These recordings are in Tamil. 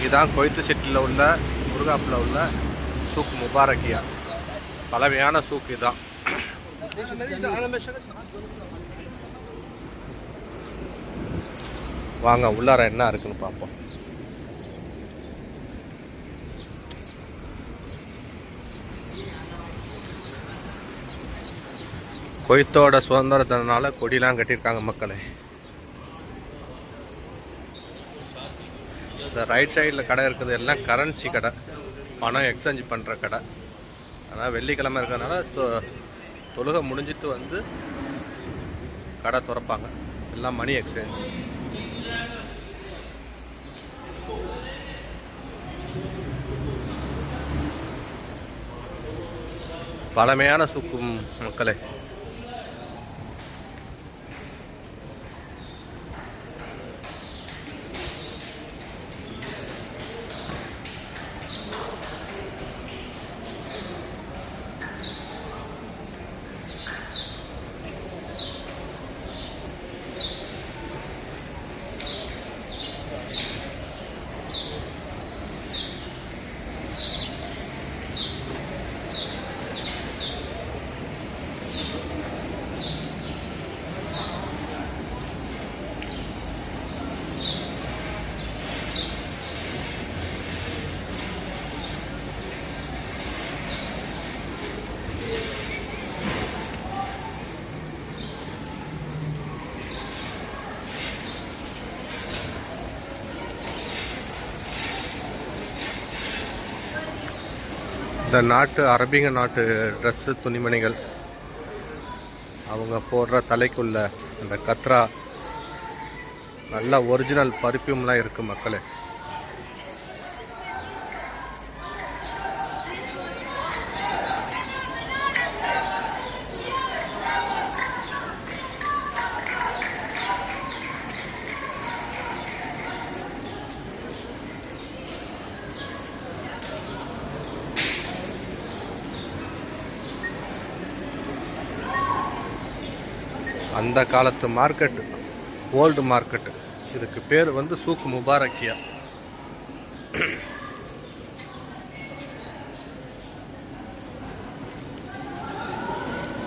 இதுதான் கொய்த்து செட்டில் உள்ள முருகாப்பில் உள்ள சூக் முபாரக்கியா. பழமையான சூக் இதுதான் வாங்க உள்ளார என்ன இருக்குன்னு பார்ப்போம். கொய்த்தோட சுதந்திரத்தினால கொடிலாம் கட்டியிருக்காங்க மக்களை. இந்த ரைட் சைடில் கடை இருக்குது எல்லாம் கரன்சி கடை. பணம் எக்ஸ்சேஞ்ச் பண்ணுற கடை. ஆனால் வெள்ளிக்கிழமை இருக்கிறதுனால தொ- தொழுகை முடிஞ்சிட்டு வந்து கடை திறப்பாங்க. எல்லாம் மணி எக்ஸ்சேஞ்ச் பழமையான சுக்கும் மக்களே. இந்த நாட்டு அரபிங்க நாட்டு ட்ரெஸ்ஸு துணிமணிகள் அவங்க போடுற தலைக்குள்ள அந்த கத்ரா நல்ல ஒரிஜினல் பர்ஃப்யூம்லாம் இருக்குது மக்களே. அந்த காலத்து மார்க்கெட்டு ஓல்டு மார்க்கெட்டு இதுக்கு பேர் வந்து சூக் முபாரக்கியா.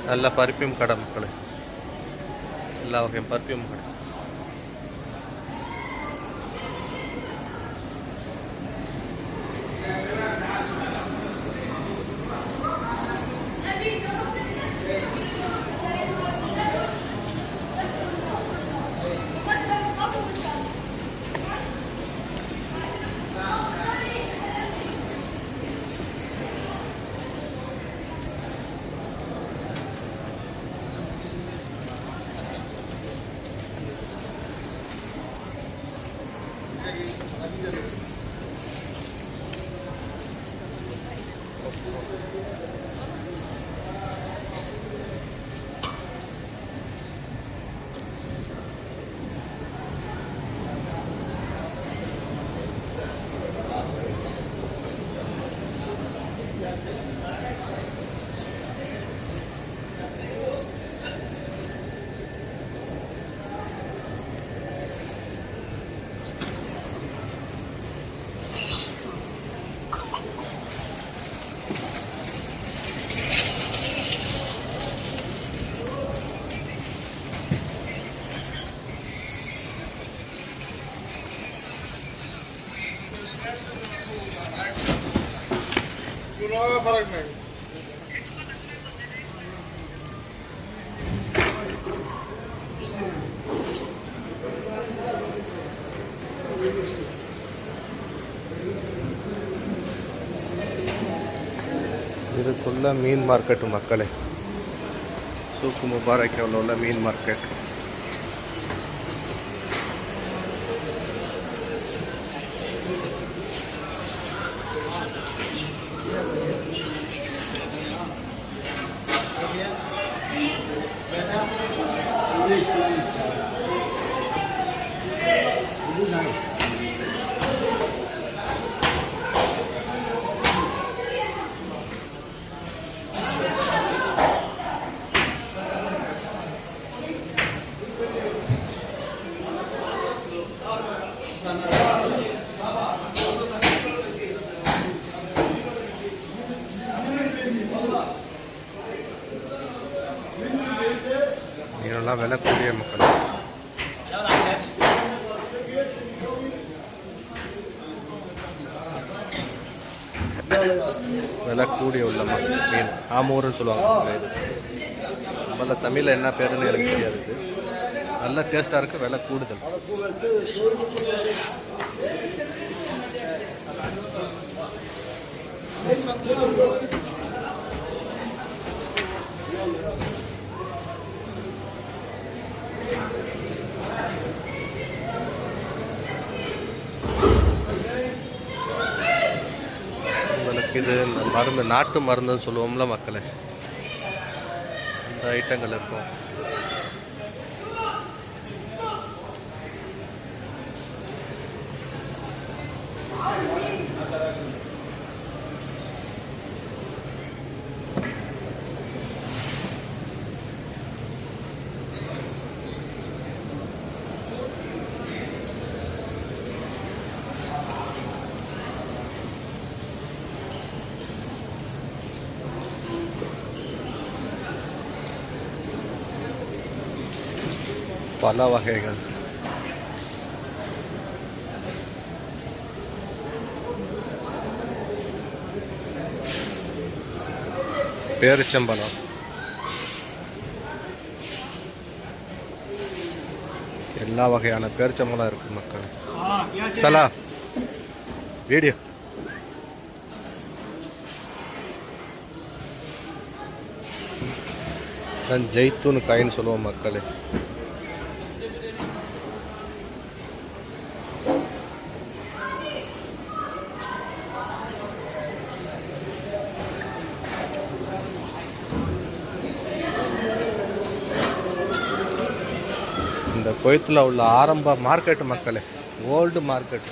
நல்ல பர்ஃப்யூம் கடை மக்களே. எல்லா வகையும் பர்ஃப்யூம் கடை. ಡಿವೈಡ್ ಮಾಡಿ ಇದಕ್ಕೆಲ್ಲ ಮೀನ್ ಮಾರ್ಕೆಟ್ ಮಕ್ಕಳೇ. ಸೂಕು ಮುಬಾರಕ್ಕೆ ಅವಲ್ಲ ಮೀನ್ ಮಾರ್ಕೆಟ್. நல்லா விலை கூடிய மக்கள். விலை கூடிய உள்ள மக்கள் மீன் ஆமூர்னு சொல்லுவாங்க. நம்மள தமிழில் என்ன பேருன்னு எனக்கு தெரியாது நல்ல டேஸ்ட்டாக இருக்குது விலை கூடுதல். உங்களுக்கு இது மருந்து நாட்டு மருந்துன்னு சொல்லுவோம்ல மக்களை. இந்த ஐட்டங்கள் இருக்கும். பல வகைகள். பேரிச்சம்பழம். எல்லா வகையான பேரிச்சம்பழம் இருக்கு மக்கள். சலா. வீடியோ. தான் ஜெய்த்தூன் காயின்னு சொல்லுவோம் மக்களே. இந்த குவைத்தில் உள்ள ஆரம்ப மார்க்கெட் மக்களே ஓல்டு மார்க்கெட்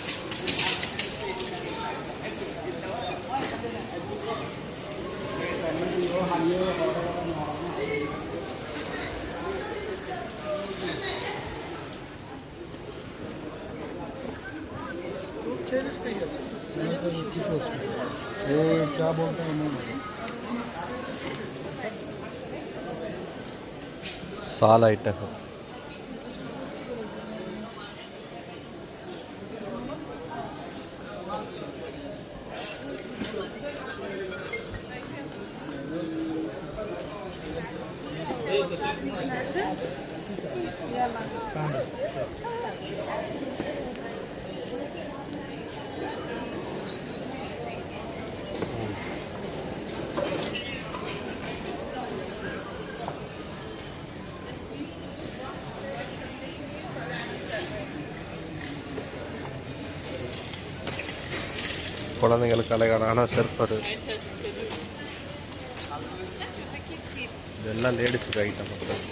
ये क्या बोलते हैं उन्होंने साल आइटम அழகான செருப்பரு இதெல்லாம் லேடிஸுக்கு ஐட்டம் மக்கள்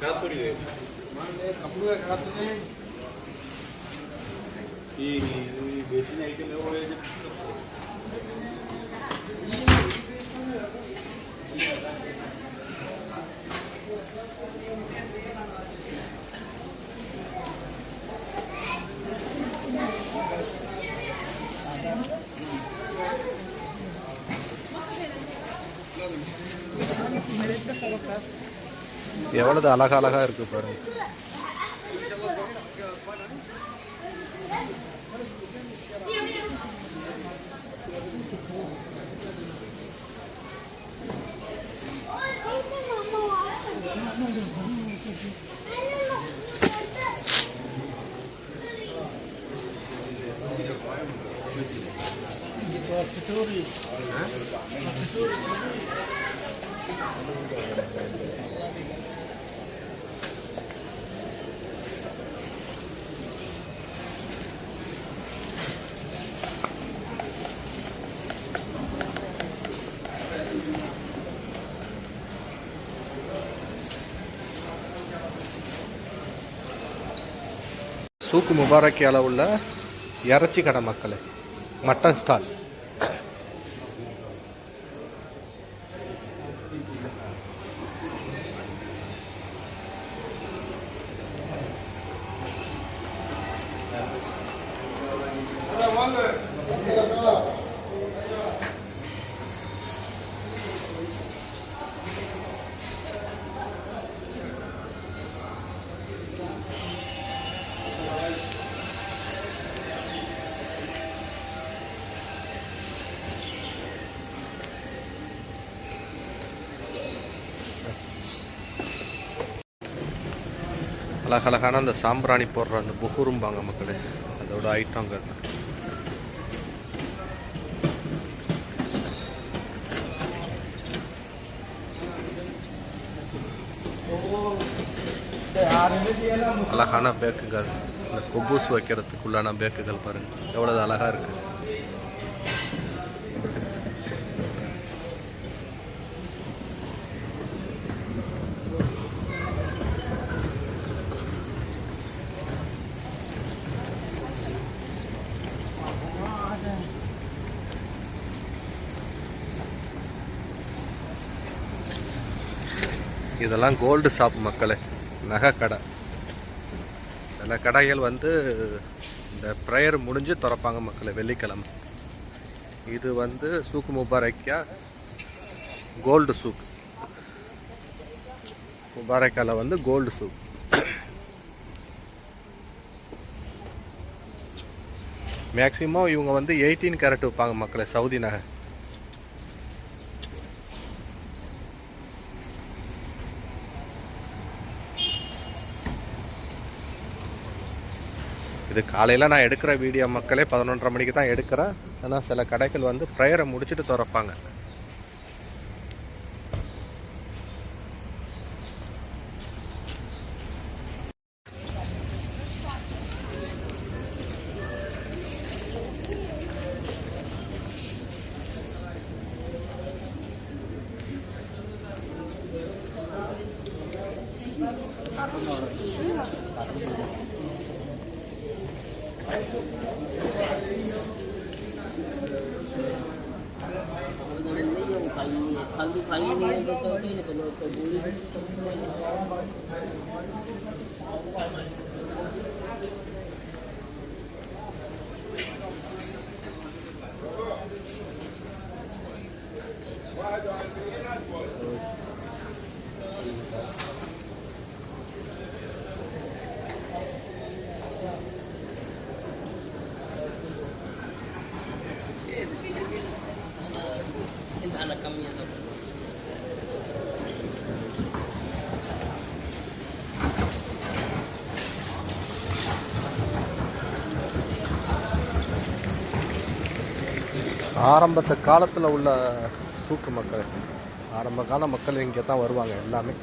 कपड़े எவ்வளவு அழகா அழகா இருக்கு பாருங்க சூக்கு முபாரக்கியால உள்ள இறைச்சி கடை மக்களே மட்டன் ஸ்டால். அழகழகான அந்த சாம்பிராணி போடுற அந்த புகுரும்பாங்க மக்களே அதோட ஐட்டங்கள் அழகான பேக்குகள். இந்த கொபூஸ் வைக்கிறதுக்குள்ளான பேக்குகள் பாருங்க. எவ்வளவு அழகா இருக்கு. இதெல்லாம் கோல்டு ஷாப் மக்களே. நகை கடை. சில கடைகள் வந்து இந்த ப்ரேயர் முடிஞ்சு திறப்பாங்க மக்களை வெள்ளிக்கிழமை. இது வந்து சூக்கு முபாரக்கியா கோல்டு சூக் முபாரக்கால வந்து கோல்டு சூக் மேக்ஸிமம் இவங்க வந்து எயிட்டீன் கேரட் வைப்பாங்க மக்களை சவுதி நகர் இது காலையில் நான் எடுக்கிற வீடியோ மக்களே பதினொன்றரை மணிக்கு தான் எடுக்கிறேன். ஆனால் சில கடைகள் வந்து ப்ரேயரை முடிச்சுட்டு திறப்பாங்க. ஆரம்பத்து காலத்தில் உள்ள சூக்கு மக்கள். ஆரம்ப கால மக்கள் இங்கே தான் வருவாங்க எல்லாமே.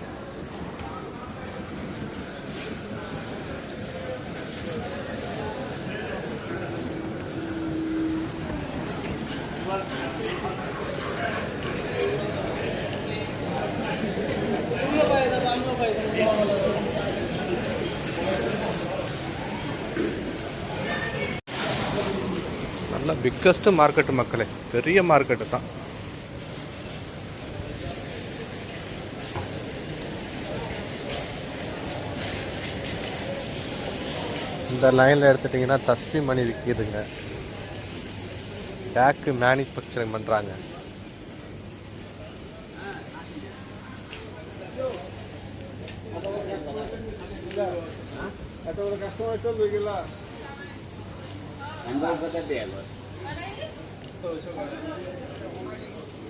நல்ல பிக்கஸ்ட்டு மார்க்கெட்டு மக்களே பெரிய மார்க்கெட்டு தான். இந்த லைனில் எடுத்துட்டிங்கன்னா தஸ்பி மணி விற்கிதுங்க பேக்கு மேனுஃபேக்சரிங் பண்ணுறாங்க கஸ்டமர்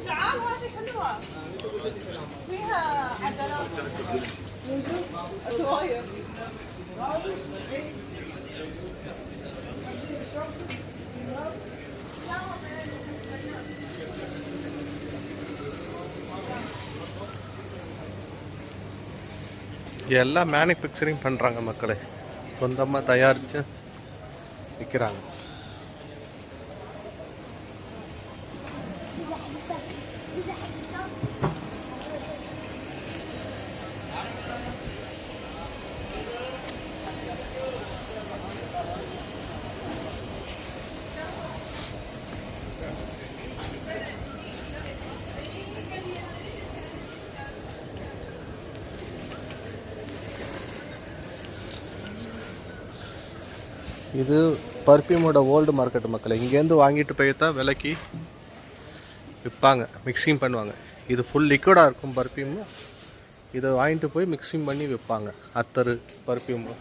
تعال هذه حلوة فيها عجلة صغير எல்லாம் மேனுஃபேக்சரிங் பண்ணுறாங்க மக்களே சொந்தமாக தயாரித்து விற்கிறாங்க பர்ஃப்யூமோட ஓல்டு மார்க்கெட் மக்கள் இங்கேருந்து வாங்கிட்டு போய் தான் விலைக்கு விற்பாங்க மிக்சிங் பண்ணுவாங்க. இது ஃபுல் லிக்விடாக இருக்கும் பர்ஃப்யூமு. இதை வாங்கிட்டு போய் மிக்சிங் பண்ணி விற்பாங்க. அத்தரு பர்ஃப்யூமு.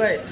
but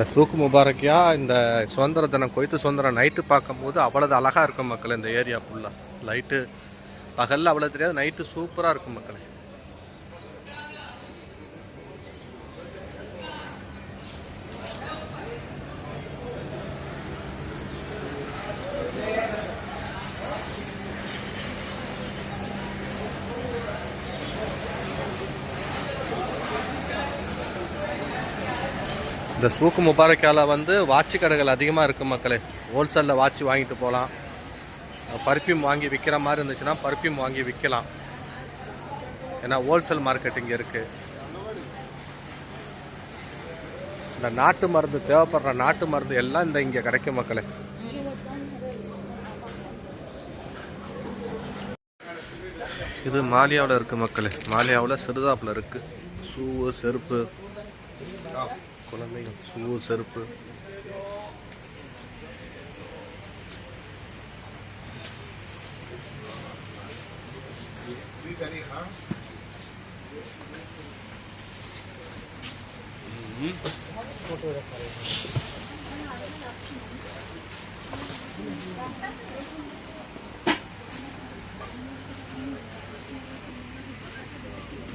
இந்த சூக்கு முபாரக்கியா இந்த சுதந்திர தினம் கொய்த்து சுதந்திரம் நைட்டு பார்க்கும்போது அவ்வளோது அழகாக இருக்கும் மக்கள் இந்த ஏரியா ஃபுல்லாக லைட்டு பகலில் அவ்வளோ தெரியாது நைட்டு சூப்பராக இருக்கும் மக்களே. இந்த சூக்கு முபாரக்கால வந்து வாட்சி கடைகள் அதிகமாக இருக்குது மக்களே. ஹோல்சேலில் வாட்ச் வாங்கிட்டு போகலாம் பர்ஃப்யூம் வாங்கி விற்கிற மாதிரி இருந்துச்சுன்னா பர்ஃப்யூம் வாங்கி விற்கலாம் ஏன்னா ஹோல்சேல் மார்க்கெட் இங்கே இருக்குது இந்த நாட்டு மருந்து தேவைப்படுற நாட்டு மருந்து எல்லாம் இந்த இங்கே கிடைக்கும் மக்களே. இது மாலியாவில் இருக்குது மக்களே. மாலியாவில் சிறுதாப்பில் இருக்குது ஷூவு செருப்பு. குழந்தைகள் ஷூ செருப்பு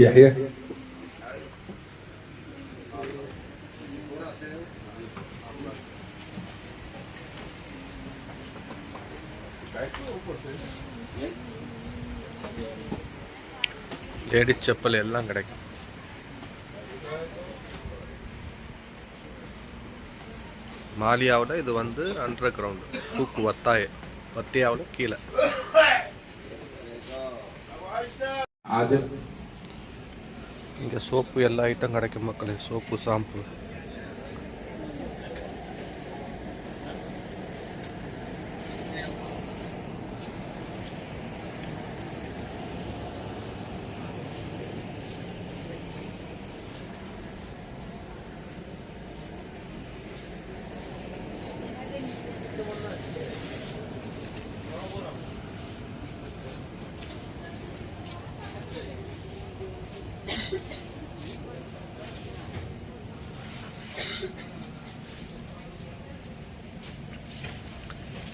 يحيى லேடிஸ் செப்பல் எல்லாம் கிடைக்கும். மாலியாவில் இது வந்து அண்டர் கிரவுண்டு தூக்கு வத்தாய. வத்தியாவில் கீழே. இங்கே சோப்பு எல்லா ஐட்டம் கிடைக்கும் மக்களே. சோப்பு ஷாம்பு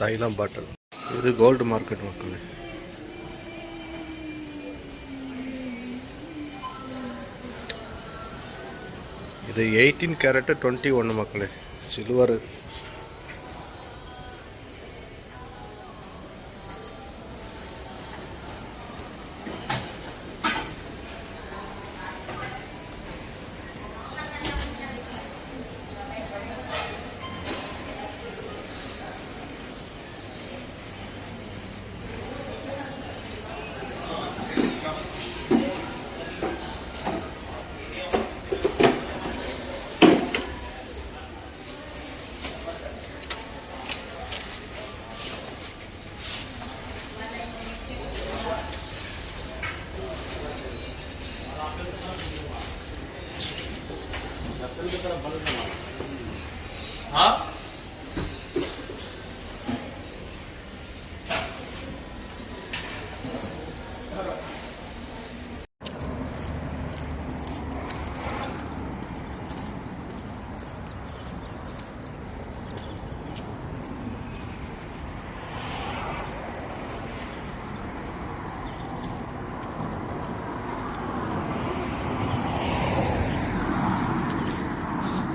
தைலம் பாட்டில். இது கோல்டு மார்க்கெட் மக்களே. இது எயிட்டீன் கேரட்டு டுவெண்ட்டி ஒன்று மக்களே. சில்வர்.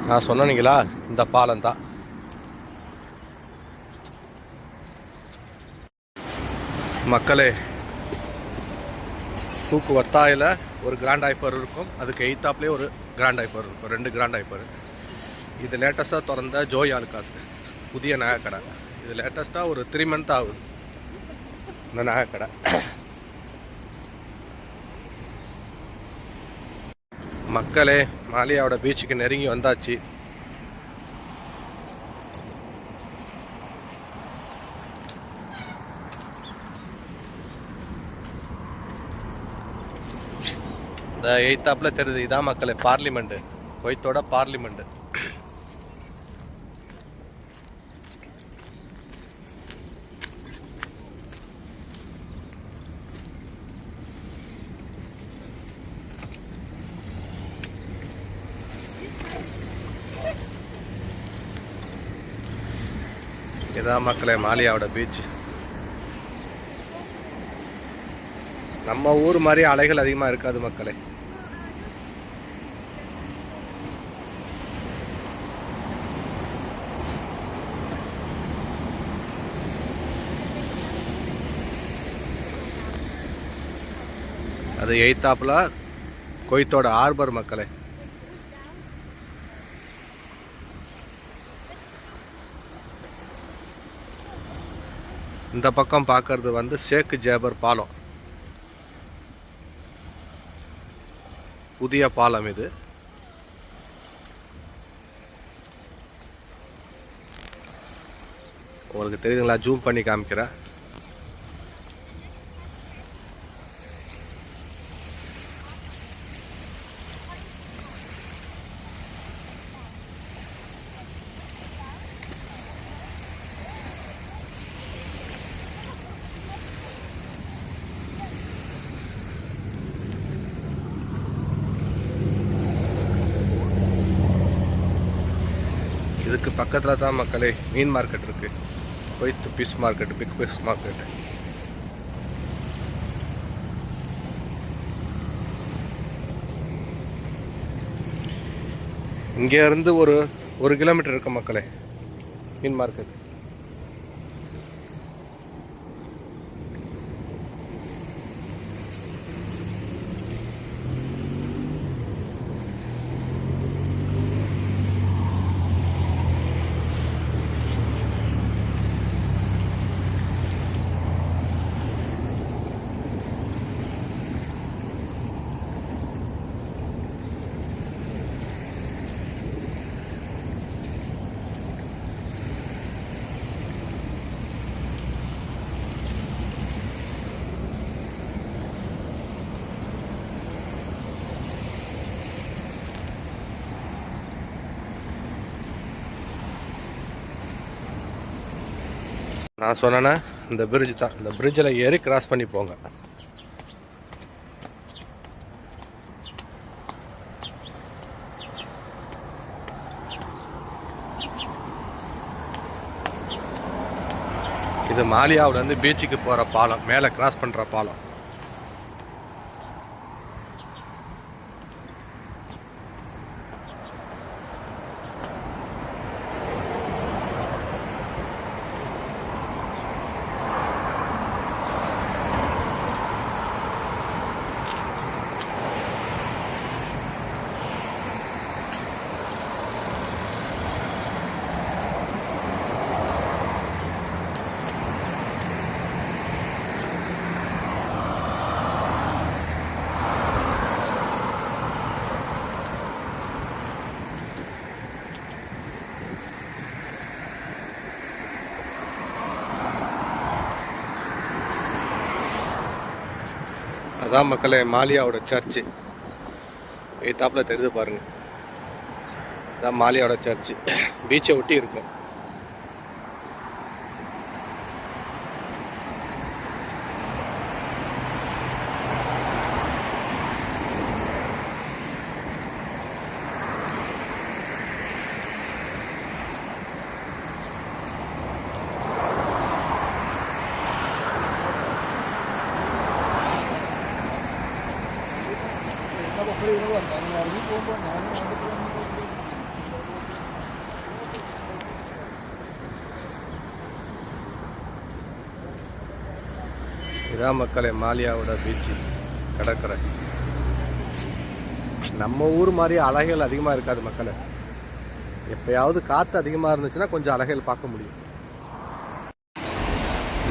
நான் சொன்னீங்களா இந்த பாலம் தான் மக்களே சூக்கு வத்தாயில் ஒரு கிராண்ட் ஐப்பர் இருக்கும். அதுக்கு எய்த்தாப்லேயே ஒரு கிராண்ட் ஐப்பர் இருக்கும். ரெண்டு கிராண்ட் ஐப்பர் இது லேட்டஸ்ட்டாக திறந்த ஜோய் ஆலுக்காஸ் புதிய நகைக்கடை. இது லேட்டஸ்ட்டாக ஒரு த்ரீ மந்த் ஆகுது. இந்த நகைக்கடை. மக்களே மாலியாவோட பீச்சுக்கு நெருங்கி வந்தாச்சு. இந்த எய்த்தாப்புல தெரியுது இதான் மக்களே பார்லிமெண்ட்டு கொய்த்தோட பார்லிமெண்ட்டு இதான் மக்களே மாலியாவோட பீச் நம்ம ஊர் மாதிரி அலைகள் அதிகமாக இருக்காது மக்களே. அது எய்த்தாப்புல கொய்த்தோட ஆர்பர் மக்களே. இந்த பக்கம் பார்க்கறது வந்து ஷேக் ஜேபர் பாலம். புதிய பாலம் இது. உங்களுக்கு தெரியுதுங்களா? ஜூம் பண்ணி காமிக்கிறேன் இதுக்கு பக்கத்தில் தான் மக்களே மீன் மார்க்கெட் இருக்குது Kuwait piece market big piece market இங்கே இருந்து ஒரு ஒரு கிலோமீட்டர் இருக்கு மக்களே மீன் மார்க்கெட் நான் சொன்னேன்னா இந்த பிரிட்ஜ் தான். இந்த பிரிட்ஜில் ஏறி கிராஸ் பண்ணி போங்க. இது மாலியாவிலேருந்து பீச்சுக்கு போகிற பாலம் மேலே கிராஸ் பண்ணுற பாலம். அதான் மக்களே மாலியாவோட சர்ச்சு எத்தாப்பில் தெரியுது பாருங்கள் அதான் மாலியாவோட சர்ச்சு பீச்சை ஒட்டி இருக்கும். இராமக்கலை மாலியாவோட பீச்சு கடற்கரை. நம்ம ஊர் மாதிரி அலைகள் அதிகமாக இருக்காது மக்களை. எப்பயாவது காற்று அதிகமாக இருந்துச்சுன்னா கொஞ்சம் அலைகள் பார்க்க முடியும்.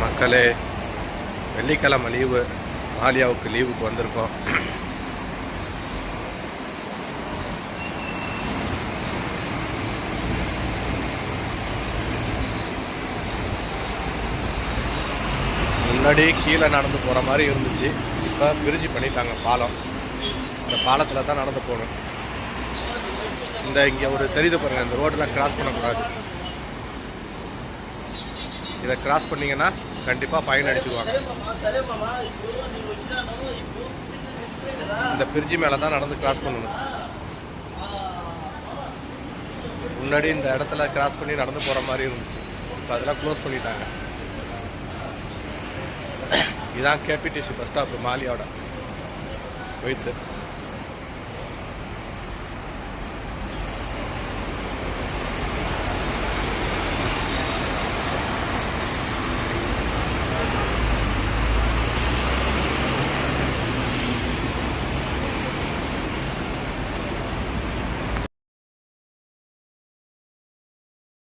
மக்களே வெள்ளிக்கிழமை லீவு மாலியாவுக்கு லீவுக்கு வந்திருக்கோம். முன்னாடி கீழே நடந்து போகிற மாதிரி இருந்துச்சு. இப்போ பிரிட்ஜ் பண்ணிட்டாங்க பாலம். இந்த பாலத்தில் தான் நடந்து போகணும். இந்த இங்கே ஒரு தெரியுது பாருங்கள் இந்த ரோடெல்லாம் கிராஸ் பண்ணக்கூடாது. இதை கிராஸ் பண்ணீங்கன்னா கண்டிப்பாக ஃபைன் அடிச்சுக்குவாங்க இந்த பிரிட்ஜ் மேலே தான் நடந்து கிராஸ் பண்ணணும். முன்னாடி இந்த இடத்துல கிராஸ் பண்ணி நடந்து போகிற மாதிரி இருந்துச்சு. இப்போ அதெல்லாம் க்ளோஸ் பண்ணிட்டாங்க. இதுதான் கேபிடிசி பஸ் ஸ்டாப்பு மாலியோட போயிட்டு